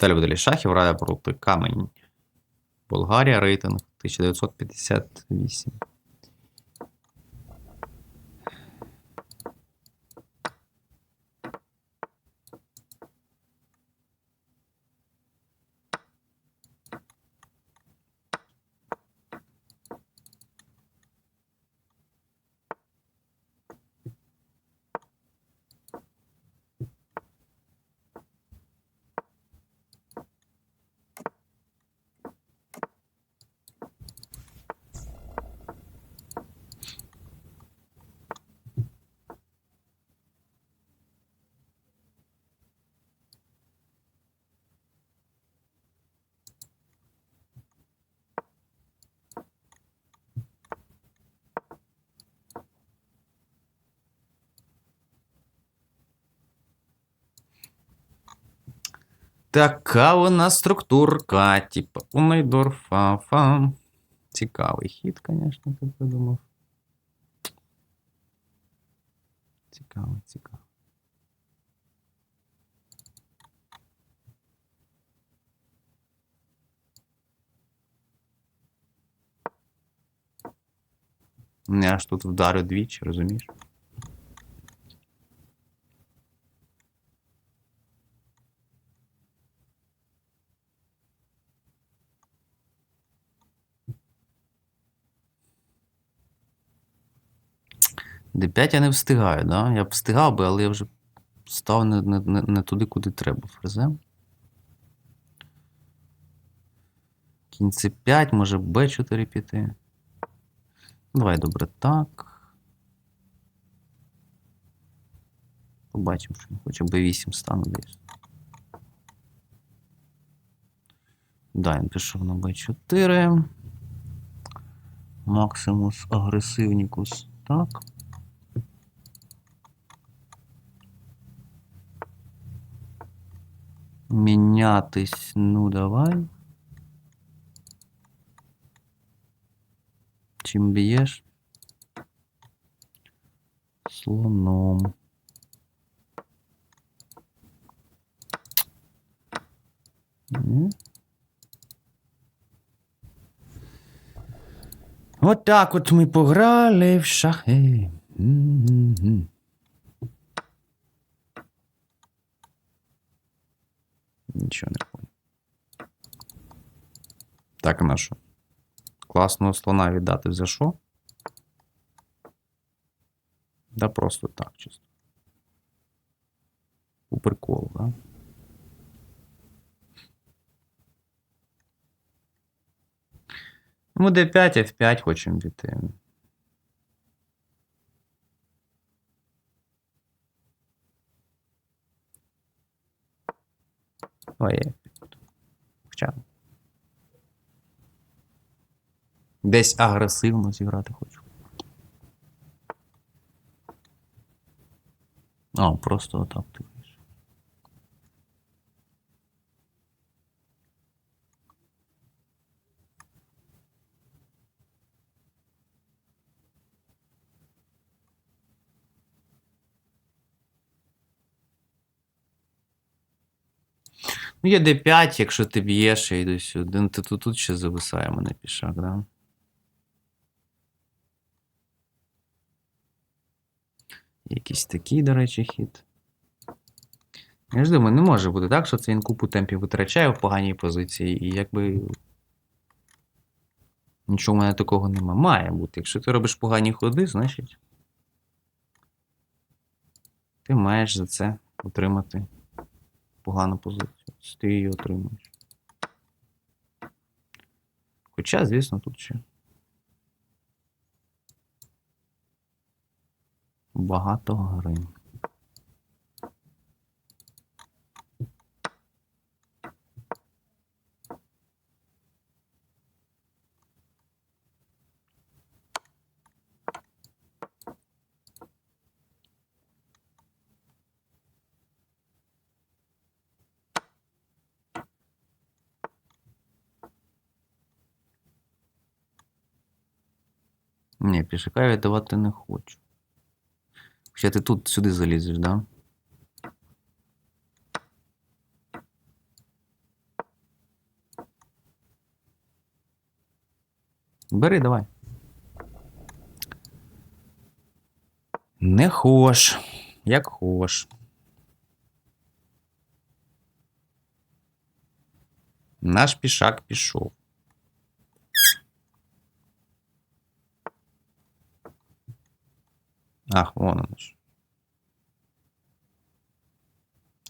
Далі буде шахів грає проти камень. Болгарія рейтинг 1958. Така вона структурка, типа Унайдорфа. Фа. Цікавий хід, звісно, ти придумав. Цікаво, цікаво. Я аж тут вдарю двічі, розумієш? Д5 я не встигаю, да? Я б встигав би, але я вже став не, не, не, туди, куди треба фрезем. Кінь С5, може Б4 піти. Давай добре так. Побачимо, що він хоче Б8 стану десь. Да, він пішов на Б4. Максимус агресивнікус. Так. Мінятись, ну давай. Чим б'єш? Слоном. Ні. Вот так вот мы пограли в шахи. Нічого не понял. Так, на що? Класного слона віддати за що? Да просто так, чисто. У прикол, да? Ну, d5, f5 хочемо піти. Ой, F5. Хоча. Десь агресивно зіграти хочу. А, просто отак ти кажеш. Ну, є d5, якщо ти б'єш, я йду сюди. Ну, ти тут, тут ще зависає мене пішак, да? Якийсь такий, до речі, хід. Я ж думаю, не може бути так, що це він купу темпів витрачає в поганій позиції, і якби. Нічого в мене такого нема. Має бути. Якщо ти робиш погані ходи, значить. Ти маєш за це отримати погану позицію. Ти її отримуєш. Хоча, звісно, тут ще. Багато гри. Ні, пішака я віддавати не хочу. Хоча ти тут сюди залізеш, да? Бери давай. Не хош, як хош. Наш пішак пішов. Ах, вон оно ж.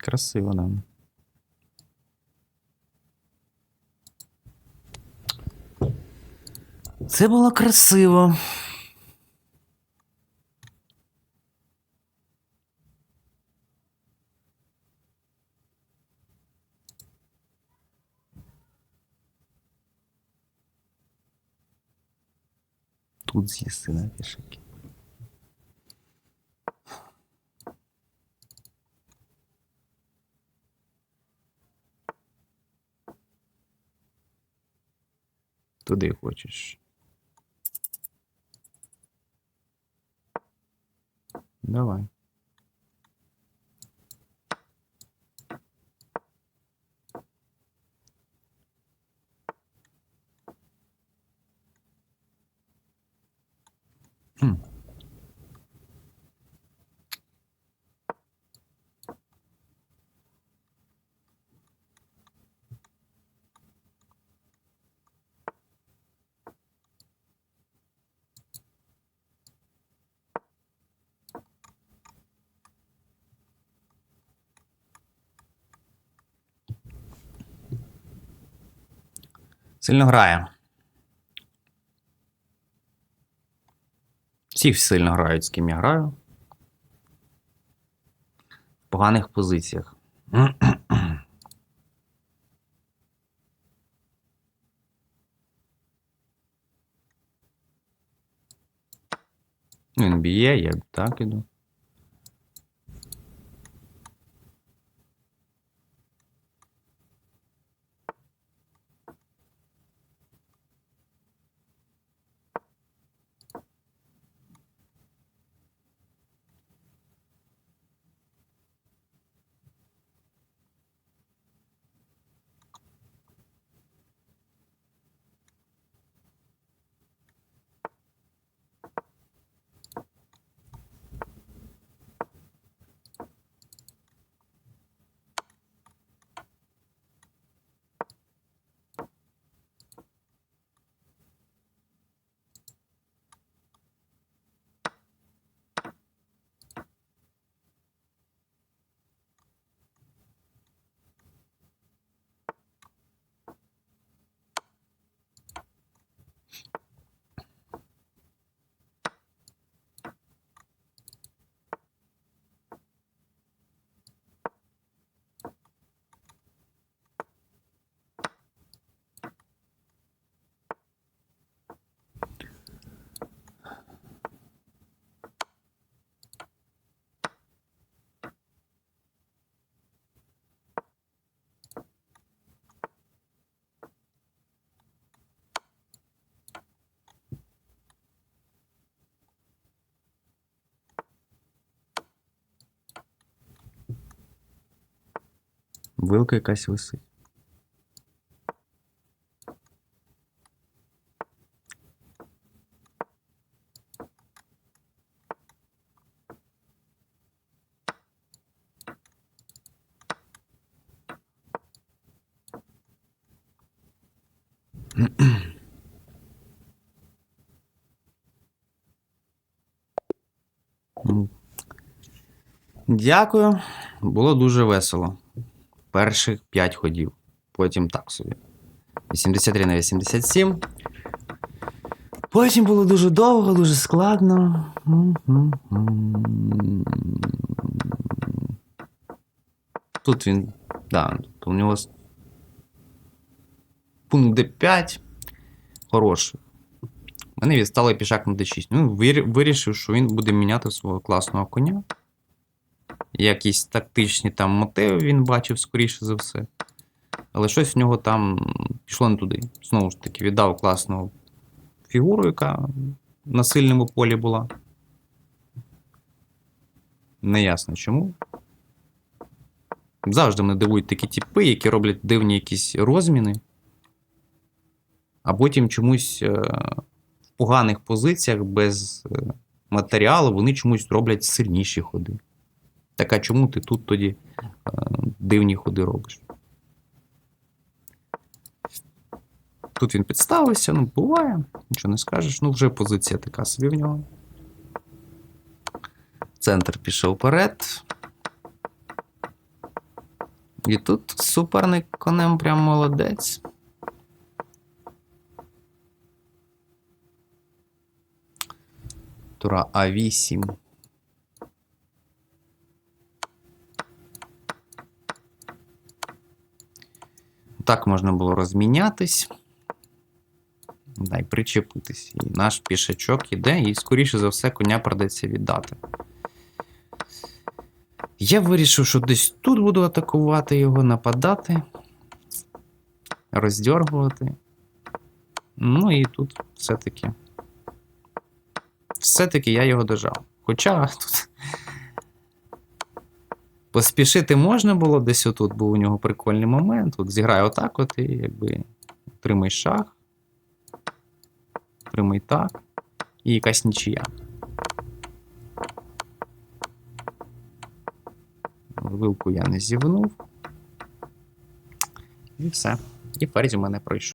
Красиво, да. Це було красиво. Тут з'їсти на пішаки. Туди хочеш. Давай. Сильно грає. Всі сильно грають, з ким я граю. В поганих позиціях. Він б'є, я так іду. Вилка якась висить. Дякую. Було дуже весело. Перших 5 ходів. Потім так собі. 83 на 87. Потім було дуже довго, дуже складно. Тут він. Да, тут у нього пункт D5 хороший. Мене відстали пішак на D6. Ну, вирішив, що він буде міняти свого класного коня. Якісь тактичні там мотиви він бачив, скоріше за все. Але щось в нього там пішло не туди. Знову ж таки, віддав класну фігуру, яка на сильному полі була. Неясно чому. Завжди мене дивують такі типи, які роблять дивні якісь розміни, а потім чомусь е, поганих позиціях без е, матеріалу вони чомусь роблять сильніші ходи. Так а чому ти тут тоді е, дивні ходи робиш? Тут він підставився, ну буває, нічого не скажеш. Ну, вже позиція така собі в нього. Центр пішов вперед. І тут суперник конем прям молодець. Тура А8. Так можна було розмінятись. Дай причепитись. І наш пішачок іде, і, скоріше за все, коня придеться віддати. Я вирішив, що десь тут буду атакувати його, нападати, роздьоргувати. Ну і тут все-таки. Все-таки я його дожав. Хоча тут. Поспішити можна було десь отут, був у нього прикольний момент. От зіграю отак, от і якби тримай шах. Тримай так. І якась нічия. Вилку я не зівнув. І все. І ферзь у мене пройшов.